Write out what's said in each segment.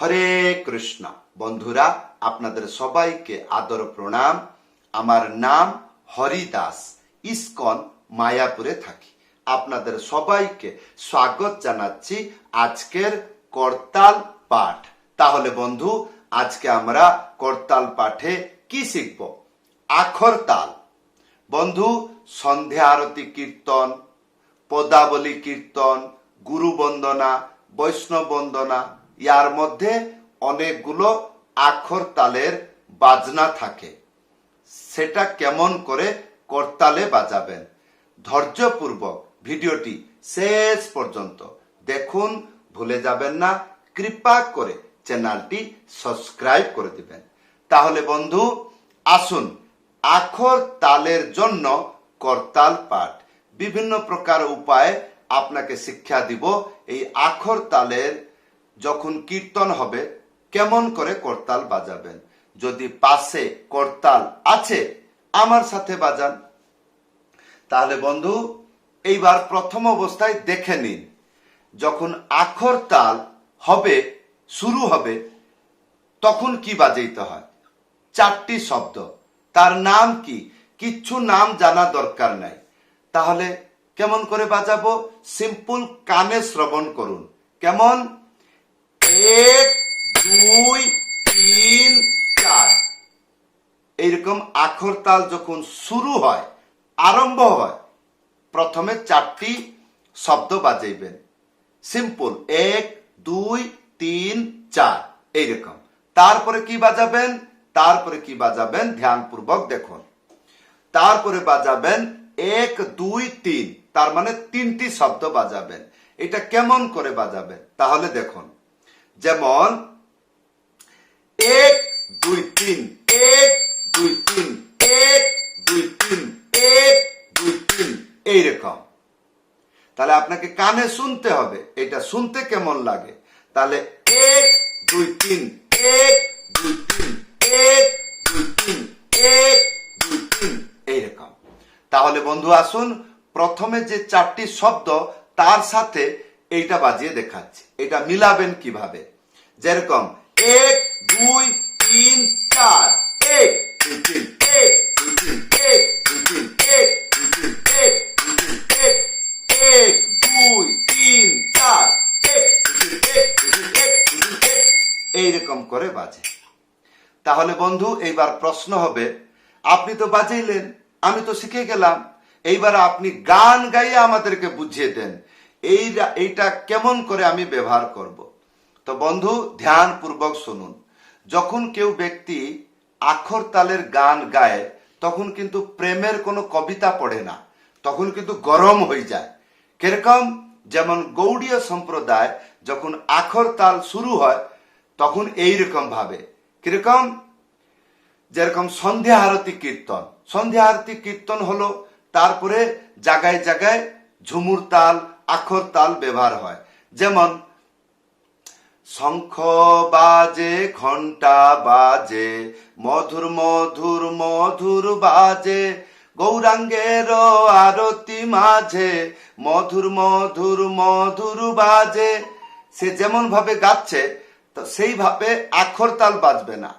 হরে কৃষ্ণ। বন্ধুরা, আপনাদের সবাইকে আদর প্রণাম। আমার নাম হরিদাস, ইস্কন, মায়াপুরে থাকি। আপনাদের সবাইকে স্বাগত জানাচ্ছি আজকের করতাল পাঠ। তাহলে বন্ধু, আজকে আমরা করতাল পাঠে কি শিখব? আখর তাল বন্ধু সন্ধ্যা আরতি কীর্তন, পদাবলী কীর্তন, গুরু বন্দনা, বৈষ্ণব বন্দনা ইয়ার মধ্যে অনেকগুলো আখর তালের বাজনা থাকে। সেটা কেমন করে করতালে বাজাবেন? ধৈর্যপূর্বক ভিডিওটি শেষ পর্যন্ত দেখুন, ভুলে যাবেন না, কৃপা করে চ্যানেলটি সাবস্ক্রাইব করে দিবেন। তাহলে বন্ধু, আসুন আখর তালের জন্য করতাল পাঠ। বিভিন্ন প্রকার উপায়ে আপনাকে শিক্ষা দিব এই আখর তালের যখন কীর্তন হবে, কেমন করে করতাল বাজাবেন? যদি পাশে করতাল আছে, আমার সাথে বাজান। তাহলে বন্ধু, এইবার প্রথম অবস্থায় দেখে নিন। যখন আখর তাল হবে, শুরু হবে, তখন কি বাজাইতে হয়? চারটি শব্দ। তার নাম কি? কিচ্ছু নাম জানা দরকার নাই। তাহলে কেমন করে বাজাবো? সিম্পল কানে শ্রবণ করুন। কেমন? এক, দুই, তিন, চার। এইরকম আখর তাল যখন শুরু হয়, আরম্ভ হয়, প্রথমে চারটি শব্দ বাজাইবেন। সিম্পল এক, দুই, তিন, চার, এইরকম। তারপরে কি বাজাবেন? তারপরে কি বাজাবেন? ধ্যানপূর্বক দেখুন। তারপরে বাজাবেন এক, দুই, তিন, তার মানে তিনটি শব্দ বাজাবেন। এটা কেমন করে বাজাবেন? তাহলে দেখুন। যেমন, এক, দুই, তিন, এক, দুই, তিন, এক, দুই, তিন, এক, দুই, তিন, এইরকম। তাহলে আপনাকে কানে শুনতে হবে, এটা শুনতে কেমন লাগে? তাহলে এক, দুই, তিন, এক, দুই, তিন, এক, দুই, তিন, এক, দুই, তিন, এইরকম। তাহলে বন্ধু আসুন, প্রথমে যে চারটি শব্দ, তার সাথে এইটা বাজিয়ে দেখাচ্ছি। এটা মিলাবেন কীভাবে? যেরকম এক, দুই, তিন, চার। এক দুই, তিন, চার। এক দুই এইরকম করে বাজে। তাহলে বন্ধু, এইবার প্রশ্ন হবে, আপনি তো বাজাইলেন, আমি তো শিখে গেলাম। এইবার আপনি গান গাইয়ে আমাদেরকে বুঝিয়ে দেন। এই এইটা কেমন করে আমি ব্যবহার করব। তো বন্ধু ধ্যান পূর্বক শুনুন। যখন কেউ ব্যক্তি আখর তালের গান গায়, তখন কিন্তু প্রেমের কোনো কবিতা পড়ে না। তখন কিন্তু গরম হয়ে যায়। কীরকম? যেমন গৌড়ীয় সম্প্রদায় যখন আখর তাল শুরু হয়, তখন এইরকম ভাবে। কীরকম? যেরকম সন্ধ্যা আরতি কীর্তন। সন্ধ্যা আরতি কীর্তন হলো, তারপরে জায়গায় জায়গায় ঝুমুর তাল আখর তাল ব্যবহার হয়। যেমন, শঙ্খ বাজে ঘণ্টা বাজে, মধুর মধুর মধুর বাজে, গৌরাঙ্গের আরতি মাঝে, মধুর মধুর মধুর বাজে। সে যেমন ভাবে গাচ্ছে, তো সেইভাবে আখর তাল বাজবে না।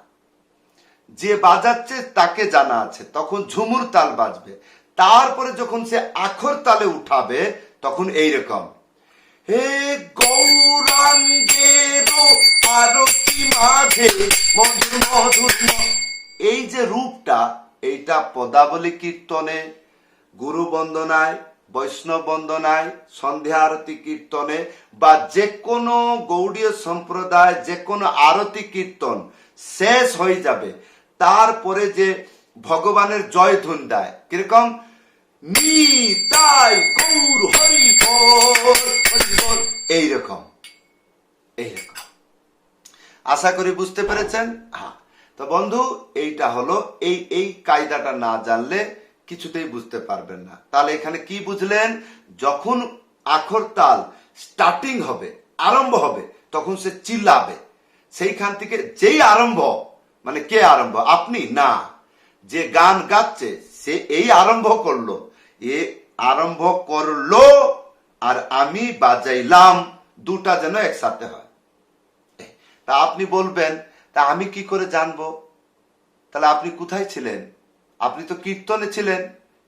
যে বাজাচ্ছে, তাকে জানা আছে। তখন ঝুমুর তাল বাজবে। তারপরে যখন সে আখর তালে উঠাবে তখন এইরকম। হে গৌরাঙ্গের আরতি মাঝে মধুর মধুর এই যে রূপটা, এইটা পদাবলী কীর্তনে, গুরু বন্দনায়, বৈষ্ণব বন্দনায়, সন্ধ্যা আরতি কীর্তনে, বা যে কোনো গৌড়ীয় সম্প্রদায়, যে কোনো আরতি কীর্তন শেষ হয়ে যাবে। তারপরে যে ভগবানের জয় ধুন দেয়, কীরকম? মি তাই গৌর হরি বল এইরকম এইরকম। আশা করি বুঝতে পেরেছেন? হ্যাঁ। তো বন্ধু, এইটা হলো, এই এই কায়দাটা না জানলে কিছুতেই বুঝতে পারবেন না। তাহলে এখানে কি বুঝলেন? যখন আখর তাল স্টার্টিং হবে, আরম্ভ হবে, তখন সে চিল্লাবে। সেইখান থেকে যেই আরম্ভ মানে কে আরম্ভ? আপনি? না। যে গান গাচ্ছে, সে এই আরম্ভ করল। এ আরম্ভ করল আর আমি বাজাইলাম। দুটা যেন একসাথে হয়। তা আপনি বলবেন, তা আমি কি করে জানব? তাহলে আপনি কোথায় ছিলেন? আপনি তো কীর্তনে ছিলেন।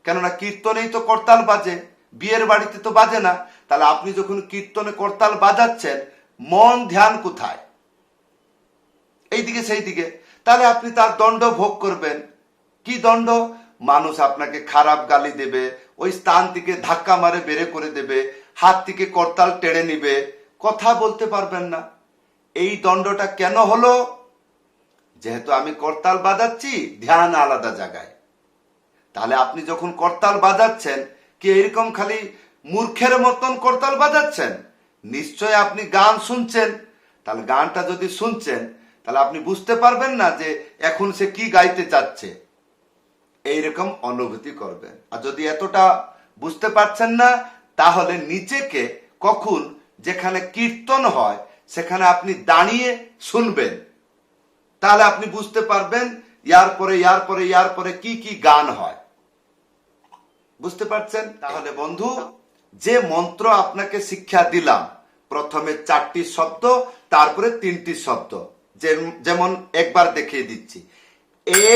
কেননা কীর্তনেই তো করতাল বাজে, বিয়ের বাড়িতে তো বাজে না। তাহলে আপনি যখন কীর্তনে করতাল বাজাচ্ছেন, মন ধ্যান কোথায়? এইদিকে সেই দিকে তাহলে আপনি তার দণ্ড ভোগ করবেন। কি দণ্ড? মানুষ আপনাকে খারাপ গালি দেবে ওই স্থান থেকে ধাক্কা মারে বেড়ে করে দেবে, হাত থেকে করতাল টেনে নিবে। কথা বলতে পারবেন না। এই দণ্ডটা কেন হলো? যেহেতু আমি করতাল বাজাচ্ছি, ধ্যান আলাদা জায়গায়। তাহলে আপনি যখন করতাল বাজাচ্ছেন, কি এরকম খালি মূর্খের মতন করতাল বাজাচ্ছেন? নিশ্চয় আপনি গান শুনছেন। তাহলে গানটা যদি শুনছেন, তাহলে আপনি বুঝতে পারবেন না যে এখন সে কি গাইতে চাচ্ছে। এইরকম অনুভূতি করবেন। আর যদি এতটা বুঝতে পারছেন না, তাহলে নিজেকে কখন যেখানে কীর্তন হয়, সেখানে আপনি দাঁড়িয়ে শুনবেন। তাহলে আপনি বুঝতে পারবেন, ইয়ার পরে ইয়ার পরে ইয়ার পরে কি কি গান হয়। বুঝতে পারছেন? তাহলে বন্ধু, যে মন্ত্র আপনাকে শিক্ষা দিলাম, প্রথমে চারটি শব্দ, তারপরে তিনটি শব্দ যেমন একবার দেখিয়ে দিচ্ছি।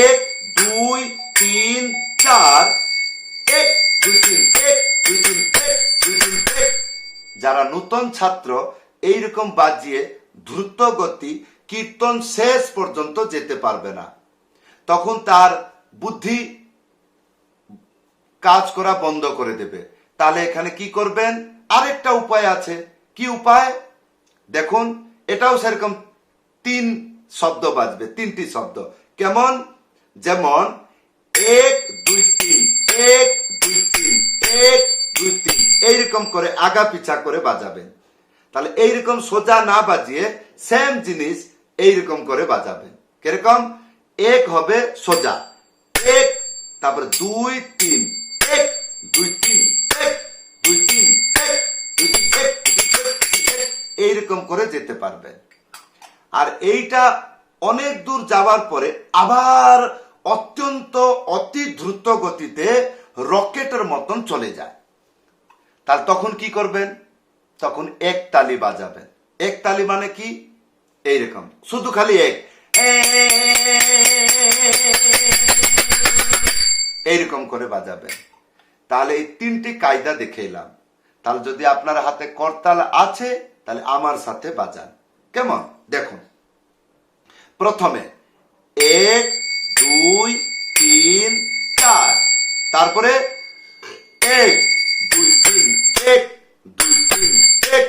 এক, দুই তিন, চার, এক, দুই, তিন, এক, দুই, তিন, এক, দুই, তিন, এক। যারা নূতন ছাত্র, এইরকম বাজিয়ে দ্রুত গতি, কীর্তন শেষ পর্যন্ত যেতে পারবে না। তখন তার বুদ্ধি কাজ করা বন্ধ করে দেবে। তাহলে এখানে কি করবেন? আরেকটা উপায় আছে। কি উপায়? দেখুন, এটাও সেরকম তিন শব্দ বাজবে, তিনটি শব্দ। কেমন? যেমন এক, দুই, তিন, এক, দুই, তিন, এক, দুই, তিন। এইরকম করে আগা পিছা করে বাজাবেন। তাহলে এইরকম সোজা না বাজিয়ে সেম জিনিস এইরকম করে বাজাবেন। কীরকম? এক হবে সোজা। এক, তারপরে দুই, তিন, এক, দুই, তিন, এক, দুই, তিন, এক, দুই। এইরকম করে যেতে পারবেন। আর এইটা অনেক দূর যাওয়ার পরে আবার অত্যন্ত অতি দ্রুত গতিতে রকেটের মতন চলে যায়। তাহলে তখন কি করবেন? তখন এক তালি বাজাবেন। এক তালি মানে কি? এইরকম। শুধু খালি এক। এইরকম করে বাজাবেন। তাহলে এই তিনটি কায়দা দেখে এলাম। তাহলে যদি আপনার হাতে করতাল আছে, তাহলে আমার সাথে বাজান। কেমন? দেখুন। প্রথমে, এক দুই তিন চার তারপরে এক দুই তিন এক দুই তিন এক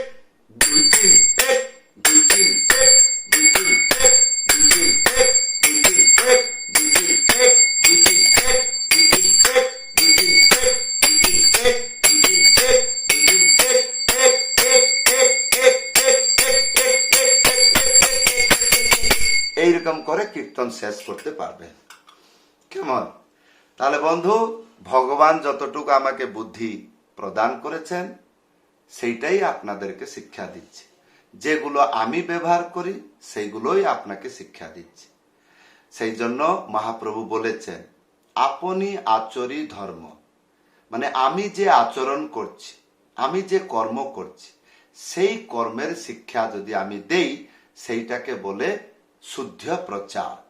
দুই তিন এক দুই তিন এক দুই তিন এক দুই তিন এক এইরকম করে কীর্তন শেষ করতে পারবেন কেমন? তাহলে বন্ধু, ভগবান যতটুকু আমাকে বুদ্ধি প্রদান করেছেন, সেইটাই আপনাদেরকে শিক্ষা দিচ্ছে। যেগুলো আমি ব্যবহার করি, সেইগুলোই আপনাকে শিক্ষা দিচ্ছে। সেই জন্য মহাপ্রভু বলেছেন, আপনি আচরি ধর্ম। মানে আমি যে আচরণ করছি, আমি যে কর্ম করছি, সেই কর্মের শিক্ষা যদি আমি দেই, সেইটাকে বলে শুদ্ধ প্রচার।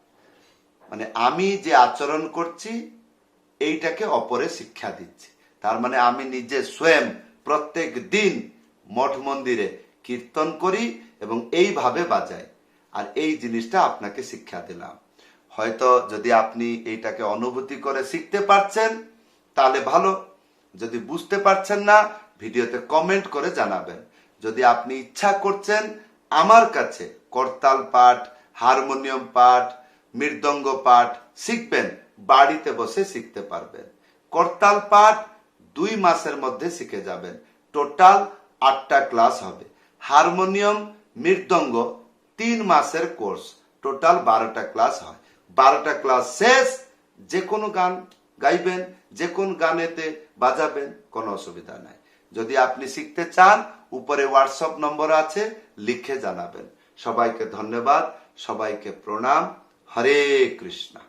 মানে আমি যে আচরণ করছি, এইটাকে অপরে শিক্ষা দিচ্ছি। তার মানে আমি নিজে স্বয়ং প্রত্যেক দিন মঠ মন্দিরে কীর্তন করি এবং এইভাবে বাজাই। আর এই জিনিসটা আপনাকে শিক্ষা দিলাম। হয়তো যদি আপনি এইটাকে অনুভূতি করে শিখতে পারছেন, তাহলে ভালো। যদি বুঝতে পারছেন না, ভিডিওতে কমেন্ট করে জানাবেন। যদি আপনি ইচ্ছা করছেন, আমার কাছে করতাল পাঠ, হারমোনিয়াম পাঠ মৃদঙ্গ পাঠ শিখবেন, বাড়িতে বসে শিখতে পারবেন। করতাল পাঠ দুই মাসের মধ্যে শিখে যাবেন। টোটাল আটটা ক্লাস হবে। হারমোনিয়াম মৃদঙ্গ তিন মাসের কোর্স। টোটাল বারোটা ক্লাস হয়। বারোটা ক্লাস শেষ, যে কোনো গান গাইবেন, যে কোন গানেতে বাজাবেন, কোনো অসুবিধা নাই। যদি আপনি শিখতে চান, উপরে হোয়াটসঅ্যাপ নম্বর আছে, লিখে জানাবেন। সবাইকে ধন্যবাদ, সবাইকে প্রণাম। ハレークリシナ